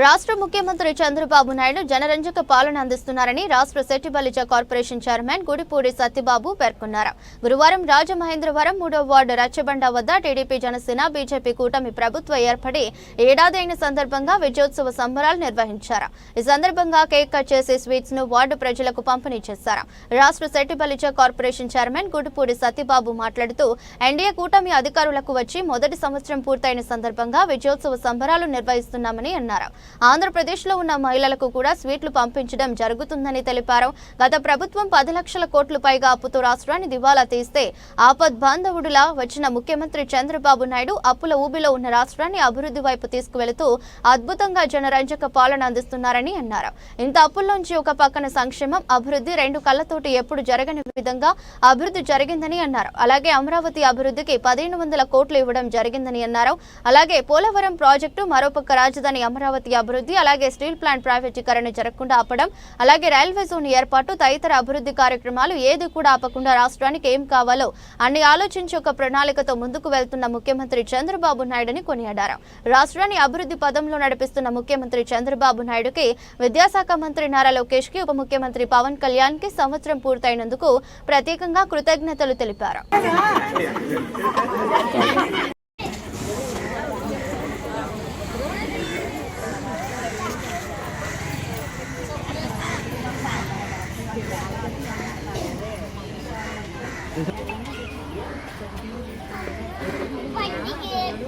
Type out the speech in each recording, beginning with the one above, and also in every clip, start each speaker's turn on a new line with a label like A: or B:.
A: రాష్ట్ర ముఖ్యమంత్రి చంద్రబాబు నాయుడు జనరంజక పాలన అందిస్తున్నారని రాష్ట్ర సెట్టిబలిజ కార్పొరేషన్ చైర్మన్ గుడిపూడి సత్యబాబు పేర్కొన్నారు. గురువారం రాజమహేంద్రవరం మూడో వార్డు రచ్చబండ వద్ద టీడీపీ జనసేన బీజేపీ కూటమి ప్రభుత్వ ఏర్పడి ఏడాది అయిన సందర్భంగా విజయోత్సవ సంబరాలు నిర్వహించారు. ఈ సందర్భంగా కేక్ కట్ చేసి స్వీట్స్ను వార్డు ప్రజలకు పంపిణీ చేశారు. రాష్ట్ర సెట్టిబలిజ కార్పొరేషన్ చైర్మన్ గుడిపూడి సత్యబాబు మాట్లాడుతూ ఎన్డీఏ కూటమి అధికారులకు వచ్చి మొదటి సంవత్సరం పూర్తయిన సందర్భంగా విజయోత్సవ సంబరాలు నిర్వహిస్తున్నామని అన్నారు. ఆంధ్రప్రదేశ్లో ఉన్న మహిళలకు కూడా స్వీట్లు పంపించడం జరుగుతుందని తెలిపారు. గత ప్రభుత్వం పది లక్షల కోట్లు పైగా అప్పుతో రాష్ట్రాన్ని దివాలా తీస్తే ఆపద్ బాంధవుడిలా వచ్చిన ముఖ్యమంత్రి చంద్రబాబు నాయుడు అప్పుల ఊబిలో ఉన్న రాష్ట్రాన్ని అభివృద్ధి వైపు తీసుకువెళుతూ అద్భుతంగా జనరంజక పాలన అందిస్తున్నారని అన్నారు. ఇంత అప్పుల్లోంచి ఒక పక్కన సంక్షేమం అభివృద్ధి రెండు కళ్ళతోటి ఎప్పుడు జరగని విధంగా అభివృద్ధి జరిగిందని అన్నారు. అలాగే అమరావతి అభివృద్ధికి పదిహేను వందల కోట్లు ఇవ్వడం జరిగిందని అన్నారు. అలాగే పోలవరం ప్రాజెక్టు మరోపక్క రాజధాని అమరావతి అభివృద్ధి అలాగే స్టీల్ ప్లాంట్ ప్రైవేటీకరణ జరగకుండా ఆపడం అలాగే రైల్వే జోన్ ఏర్పాటు తదితర అభివృద్ధి కార్యక్రమాలు ఏది కూడా ఆపకుండా రాష్ట్రానికి ఏం కావాలో అన్ని ఆలోచించి ఒక ప్రణాళికతో ముందుకు వెళ్తున్న ముఖ్యమంత్రి చంద్రబాబు నాయుడుని కొనియాడారు. రాష్ట్రాన్ని అభివృద్ధి పదంలో నడిపిస్తున్న ముఖ్యమంత్రి చంద్రబాబు నాయుడుకి విద్యాశాఖ మంత్రి నారా లోకేష్కి ఉప ముఖ్యమంత్రి పవన్ కళ్యాణ్కి సంవత్సరం పూర్తయినందుకు ప్రత్యేకంగా కృతజ్ఞతలు తెలిపారు.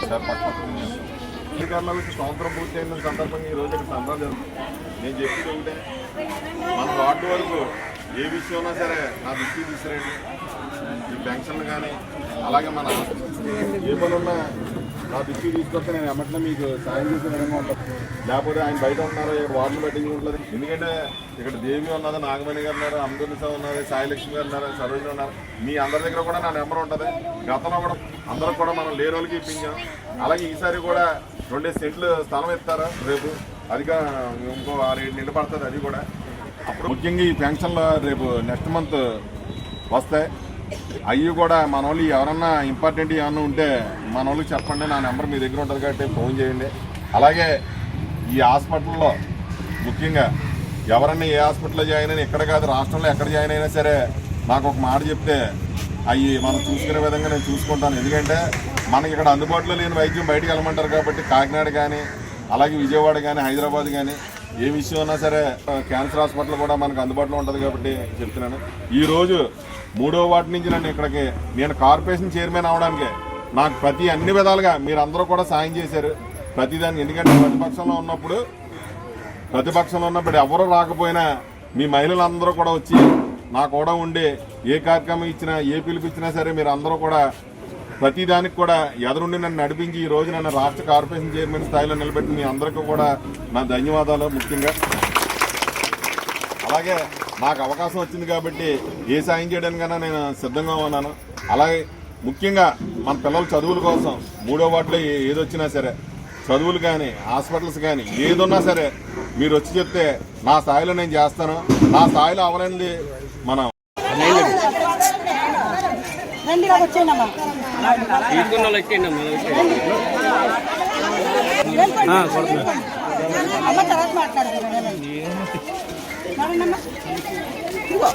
B: సార్ పక్కన అధికారులకు వచ్చి సంవత్సరం పూర్తి అయిన సందర్భంగా ఈ రోజు ఇక్కడ సంబరాలు జరుగుతుంది నేను చెప్పేది ఒకటే మన వార్డు వరకు ఏ విషయంలో సరే నా దృష్టి తీసుకురండి ఈ పెన్షన్లు కానీ అలాగే మన ఏ పని ఆ నా తీసుకొస్తే నేను ఎమ్మటనే మీకు సాయం చేసే విధంగా ఉంటాను లేకపోతే ఆయన బయట ఉన్నారు ఇక్కడ వార్డులు బట్టి ఉంటుంది ఎందుకంటే ఇక్కడ దేవి ఉన్నది నాగమణి గారు ఉన్నారు అమృత ఉన్నారు సాయిలక్ష్మి గారు ఉన్నారు సరోజిని ఉన్నారు. మీ అందరి దగ్గర కూడా నా నెంబర్ ఉంటుంది. గతంలో కూడా అందరూ కూడా మనం లేని వాళ్ళకి ఇప్పించాం. అలాగే ఈసారి కూడా రెండు సెంట్లు స్థలం ఇస్తారు రేపు? అదిగా ఇంకో ఆరేడు నెలలు పడుతుంది అది కూడా. అప్పుడు ముఖ్యంగా ఈ పెన్షన్లు రేపు నెక్స్ట్ మంత్ వస్తాయి. అవి కూడా మన వాళ్ళు ఎవరన్నా ఇంపార్టెంట్ ఏమన్నా ఉంటే మన వాళ్ళకి చెప్పండి నా నెంబర్ మీ దగ్గర ఉంటుంది కాబట్టి ఫోన్ చేయండి. అలాగే ఈ హాస్పిటల్లో ముఖ్యంగా ఎవరన్నా ఏ హాస్పిటల్లో జాయిన్ అయినా ఎక్కడ కాదు రాష్ట్రంలో ఎక్కడ జాయిన్ అయినా సరే నాకు ఒక మాట చెప్తే అవి మనం చూసుకునే విధంగా నేను చూసుకుంటాను. ఎందుకంటే మనకి ఇక్కడ అందుబాటులో లేని వైద్యం బయటకు వెళ్ళమంటారు కాబట్టి కాకినాడ కానీ అలాగే విజయవాడ కానీ హైదరాబాద్ కానీ ఏ విషయం ఉన్నా సరే క్యాన్సర్ హాస్పిటల్ కూడా మనకు అందుబాటులో ఉంటుంది కాబట్టి చెప్తున్నాను. ఈరోజు మూడో వాటి నుంచి నన్ను ఇక్కడికి నేను కార్పొరేషన్ చైర్మన్ అవడానికి నాకు ప్రతి అన్ని విధాలుగా మీరందరూ కూడా సాయం చేశారు. ప్రతిదాన్ని ఎందుకంటే ప్రతిపక్షంలో ఉన్నప్పుడు ప్రతిపక్షంలో ఉన్నప్పుడు ఎవరు రాకపోయినా మీ మహిళలందరూ కూడా వచ్చి నా కూడా ఉండి ఏ కార్యక్రమం ఇచ్చినా ఏ పిలిపించినా సరే మీరు అందరూ కూడా ప్రతిదానికి కూడా ఎదురుండి నన్ను నడిపించి ఈ రోజు నన్ను రాష్ట్ర కార్పొరేషన్ చైర్మన్ స్థాయిలో నిలబెట్టి మీ అందరికీ కూడా నా ధన్యవాదాలు ముఖ్యంగా. అలాగే నాకు అవకాశం వచ్చింది కాబట్టి ఏ సాయం చేయడానికైనా నేను సిద్ధంగా ఉన్నాను. అలాగే ముఖ్యంగా మన పిల్లల చదువుల కోసం మూడో వాటిలో ఏ- సరే చదువులు కానీ హాస్పిటల్స్ కానీ ఏదున్నా సరే మీరు వచ్చి చెప్తే నా స్థాయిలో నేను చేస్తాను. నా స్థాయిలో అవలేనిది మనం
C: రండి
D: అమ్మ
C: తర్వాత మాట్లాడతారు రండమ్మా ఇదిగో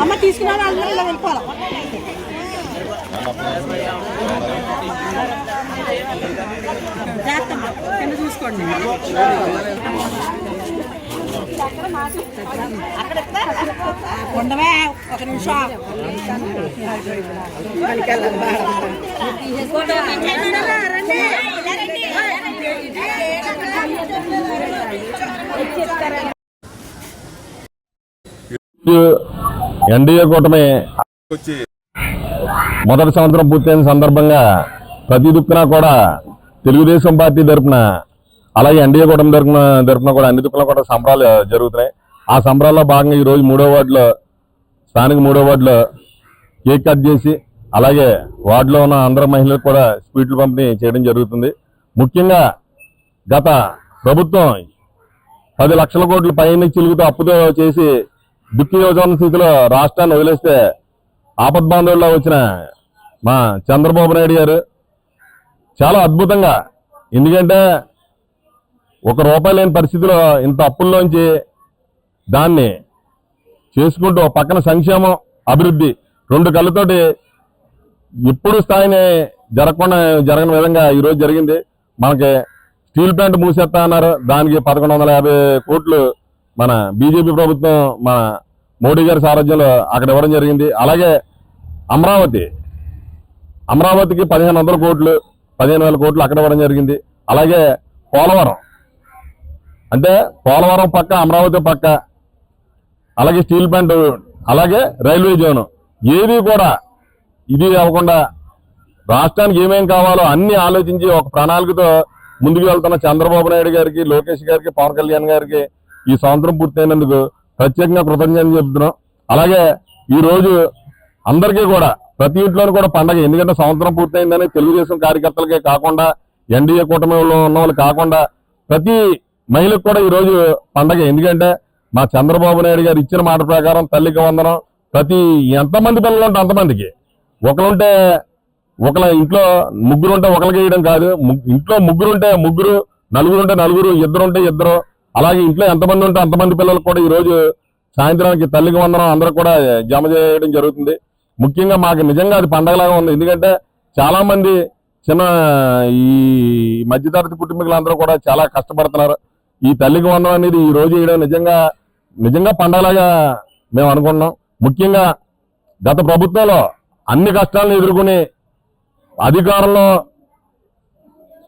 C: అమ్మ తీసుకున్నా అందరూ ఇలా వెళ్ళిపోవాలి జాగ్రత్త కింద చూసుకోండి ఉండవే ఒక నిమిషం.
E: ఎన్డీఏ కూటమి మొదటి సంవత్సరం పూర్తయిన సందర్భంగా ప్రతి దిక్కున కూడా తెలుగుదేశం పార్టీ తరఫున అలాగే ఎన్డీఏ కూడా తరఫున తరఫున కూడా అన్ని దిక్కులో కూడా సంబరాలు జరుగుతున్నాయి. ఆ సంబరాల్లో భాగంగా ఈ రోజు మూడో వార్డులో స్థానిక మూడో వార్డులో కేక్ కట్ చేసి అలాగే వార్డులో ఉన్న అందరు మహిళలకు కూడా స్వీట్లు పంపిణీ చేయడం జరుగుతుంది. ముఖ్యంగా గత ప్రభుత్వం పది లక్షల కోట్ల పైన చిలుగుతూ అప్పుతో చేసి దుక్కి యోజన స్థితిలో రాష్ట్రాన్ని వదిలేస్తే ఆపద్బాంధవుల్లో వచ్చిన మా చంద్రబాబు నాయుడు గారు చాలా అద్భుతంగా ఎందుకంటే ఒక రూపాయి లేని పరిస్థితిలో ఇంత అప్పుల్లోంచి దాన్ని చేసుకుంటూ పక్కన సంక్షేమం అభివృద్ధి రెండు కళ్ళతోటి ఎప్పుడు స్థాయిని జరగకుండా జరగని విధంగా ఈరోజు జరిగింది. మనకి స్టీల్ ప్లాంట్ మూసేస్తా అన్నారు. దానికి పదకొండు వందల యాభై కోట్లు మన బీజేపీ ప్రభుత్వం మన మోడీ గారి సారథ్యంలో అక్కడ ఇవ్వడం జరిగింది. అలాగే అమరావతి అమరావతికి పదిహేను వందల కోట్లు పదిహేను కోట్లు అక్కడ ఇవ్వడం జరిగింది. అలాగే పోలవరం అంటే పోలవరం పక్క అమరావతి పక్క అలాగే స్టీల్ ప్లాంట్ అలాగే రైల్వే జోన్. ఏది కూడా ఇది అవ్వకుండా రాష్ట్రానికి ఏమేం కావాలో అన్ని ఆలోచించి ఒక ప్రణాళికతో ముందుకు వెళ్తున్న చంద్రబాబు నాయుడు గారికి లోకేష్ గారికి పవన్ కళ్యాణ్ గారికి ఈ సంవత్సరం పూర్తయినందుకు ప్రత్యేకంగా కృతజ్ఞతలు చెబుతున్నాం అలాగే ఈరోజు అందరికీ కూడా ప్రతి ఇంట్లోనూ కూడా పండగ. ఎందుకంటే సంవత్సరం పూర్తయిందని తెలుగుదేశం కార్యకర్తలకే కాకుండా ఎన్డీఏ కూటమిలో ఉన్న వాళ్ళు కాకుండా ప్రతి మహిళకు కూడా ఈరోజు పండగ. ఎందుకంటే మా చంద్రబాబు నాయుడు గారు ఇచ్చిన మాట ప్రకారం తల్లికి వందనం. ప్రతి ఎంతమంది పిల్లలు ఉంటే అంతమందికి. ఒకరుంటే ఒకళ్ళ ఇంట్లో ముగ్గురు ఉంటే ఒకరికి వేయడం కాదు. ఇంట్లో ముగ్గురు ఉంటే ముగ్గురు నలుగురు ఉంటే నలుగురు ఇద్దరు ఉంటే ఇద్దరు. అలాగే ఇంట్లో ఎంతమంది ఉంటే అంతమంది పిల్లలకు కూడా ఈ రోజు సాయంత్రానికి తల్లికి వందనం అందరూ కూడా జమ చేయడం జరుగుతుంది. ముఖ్యంగా మాకు నిజంగా అది పండగలాగా ఉంది. ఎందుకంటే చాలామంది చిన్న ఈ మధ్యతరగతి కుటుంబీకులందరూ కూడా చాలా కష్టపడుతున్నారు. ఈ తల్లికి వందనం అనేది ఈ రోజు వేయడం నిజంగా నిజంగా పండగలాగా మేము అనుకున్నాం ముఖ్యంగా గత ప్రభుత్వంలో అన్ని కష్టాలను ఎదుర్కొని అధికారంలో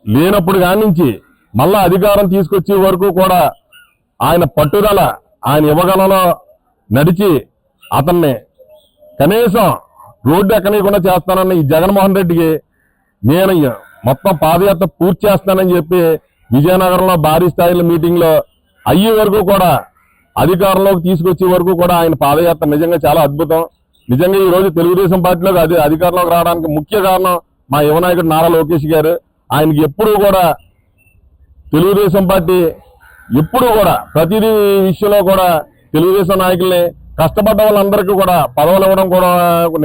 E: లేనప్పుడు కానించి మళ్ళా అధికారం తీసుకొచ్చే వరకు కూడా ఆయన పట్టుదల ఆయన ఇవ్వగలలో నడిచి అతన్ని కనీసం రోడ్డు ఎక్కనీయకుండా చేస్తానన్న ఈ జగన్మోహన్ రెడ్డికి నేను మొత్తం పాదయాత్ర పూర్తి చేస్తానని చెప్పి విజయనగరంలో భారీ స్థాయిలో మీటింగ్లో అయ్యే వరకు కూడా అధికారంలోకి తీసుకొచ్చే వరకు కూడా ఆయన పాదయాత్ర నిజంగా చాలా అద్భుతం. నిజంగా ఈ రోజు తెలుగుదేశం పార్టీలోకి అది అధికారంలోకి రావడానికి ముఖ్య కారణం మా యువనాయకుడు నారా లోకేష్ గారు. ఆయనకి ఎప్పుడూ కూడా తెలుగుదేశం పార్టీ ఎప్పుడూ కూడా ప్రతిదీ విషయంలో కూడా తెలుగుదేశం నాయకుల్ని కష్టపడ్డ వాళ్ళందరికీ కూడా పదవులు ఇవ్వడం కూడా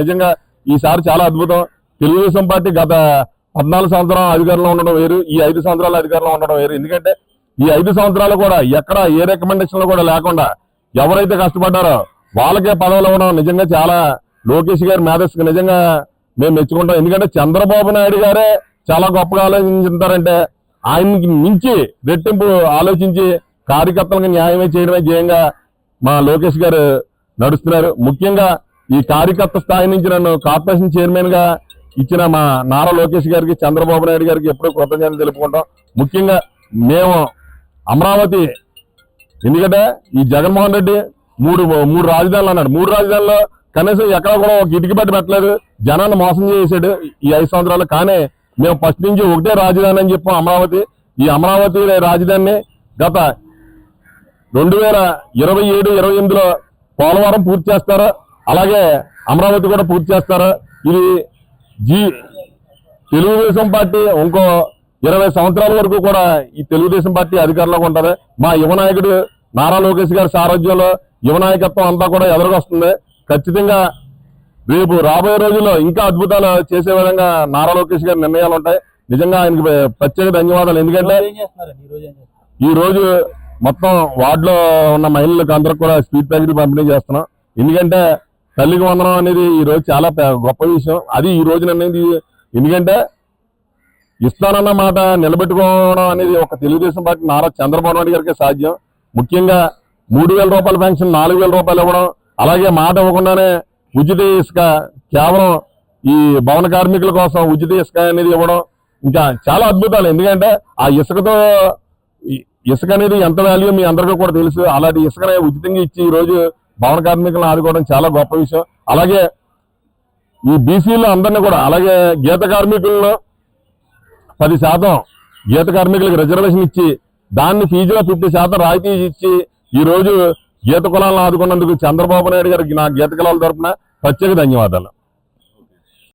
E: నిజంగా ఈసారి చాలా అద్భుతం. తెలుగుదేశం పార్టీ గత పద్నాలుగు సంవత్సరాలు అధికారంలో ఉండడం వేరు ఈ ఐదు సంవత్సరాలు అధికారంలో ఉండడం వేరు. ఎందుకంటే ఈ ఐదు సంవత్సరాలు కూడా ఎక్కడ ఏ రికమెండేషన్లు కూడా లేకుండా ఎవరైతే కష్టపడ్డారో వాళ్ళకే పదవులు ఇవ్వడం నిజంగా చాలా లోకేష్ గారి మేధస్సుకి నిజంగా మేము మెచ్చుకుంటాం. ఎందుకంటే చంద్రబాబు నాయుడు గారే చాలా గొప్పగా ఆలోచించారంటే ఆయనకి మించి రెట్టింపు ఆలోచించి కార్యకర్తలకు న్యాయమే చేయడమే ధ్యేయంగా మా లోకేష్ గారు నడుస్తున్నారు. ముఖ్యంగా ఈ కార్యకర్త స్థాయి నుంచి నన్ను కార్పొరేషన్ చైర్మన్గా ఇచ్చిన మా నారా లోకేష్ గారికి చంద్రబాబు నాయుడు గారికి ఎప్పుడూ కృతజ్ఞతలు తెలుపుకుంటాం. ముఖ్యంగా మేము అమరావతి ఎందుకంటే ఈ జగన్మోహన్ రెడ్డి మూడు మూడు రాజధానులు అన్నాడు. మూడు రాజధానుల్లో కనీసం ఎక్కడ కూడా ఒక ఇటుక బట్టి పెట్టలేదు. జనాన్ని మోసం చేసాడు ఈ ఐదు సంవత్సరాలు. కానీ మేము ఫస్ట్ నుంచి ఒకటే రాజధాని అని చెప్పాం అమరావతి. ఈ అమరావతి రాజధానిని గత రెండు వేల ఇరవై ఏడు ఇరవై ఎనిమిదిలో పోలవరం పూర్తి చేస్తారు? అలాగే అమరావతి కూడా పూర్తి చేస్తారు? ఇది జీ తెలుగుదేశం పార్టీ ఇంకో ఇరవై సంవత్సరాల వరకు కూడా ఈ తెలుగుదేశం పార్టీ అధికారంలోకి ఉంటది. మా యువ నాయకుడు నారా లోకేష్ గారి సారథ్యంలో యువ నాయకత్వం అంతా కూడా ఎదురుకొస్తుంది. ఖచ్చితంగా రేపు రాబోయే రోజుల్లో ఇంకా అద్భుతాలు చేసే విధంగా నారా లోకేష్ గారి నిర్ణయాలు ఉంటాయి. నిజంగా ఆయనకి ప్రత్యేక ధన్యవాదాలు. ఎందుకంటే ఈ రోజు మొత్తం వార్డులో ఉన్న మహిళలకు అందరికి కూడా స్వీట్ ప్యాకెట్ పంపిణీ చేస్తున్నాం. ఎందుకంటే తల్లికి వందనం అనేది ఈరోజు చాలా గొప్ప విషయం. అది ఈ రోజున అనేది ఎందుకంటే ఇస్తానన్న మాట నిలబెట్టుకోవడం అనేది ఒక తెలుగుదేశం పార్టీ నారా చంద్రబాబు నాయుడు గారికి సాధ్యం. ముఖ్యంగా మూడు వేల రూపాయల పెన్షన్ నాలుగు వేల రూపాయలు ఇవ్వడం అలాగే మాట ఇవ్వకుండానే ఉచిత ఇసుక కేవలం ఈ భవన కార్మికుల కోసం ఉచిత ఇసుక అనేది ఇవ్వడం ఇంకా చాలా అద్భుతాలు. ఎందుకంటే ఆ ఇసుకతో ఇసుక అనేది ఎంత వాల్యూ మీ అందరికీ కూడా తెలుసు. అలాంటి ఇసుకనే ఉచితంగా ఇచ్చి ఈ రోజు భవన కార్మికులను ఆదుకోవడం చాలా గొప్ప విషయం. అలాగే ఈ బీసీలో అందరినీ కూడా అలాగే గీత కార్మికులను పది శాతం గీత కార్మికులకు రిజర్వేషన్ ఇచ్చి దాన్ని ఫీజులో ఫిఫ్టీ శాతం రాయితీ ఇచ్చి ఈ రోజు గీత కులాలను ఆదుకున్నందుకు చంద్రబాబు నాయుడు గారికి నా గీత కులాల తరపున ప్రత్యేక ధన్యవాదాలు.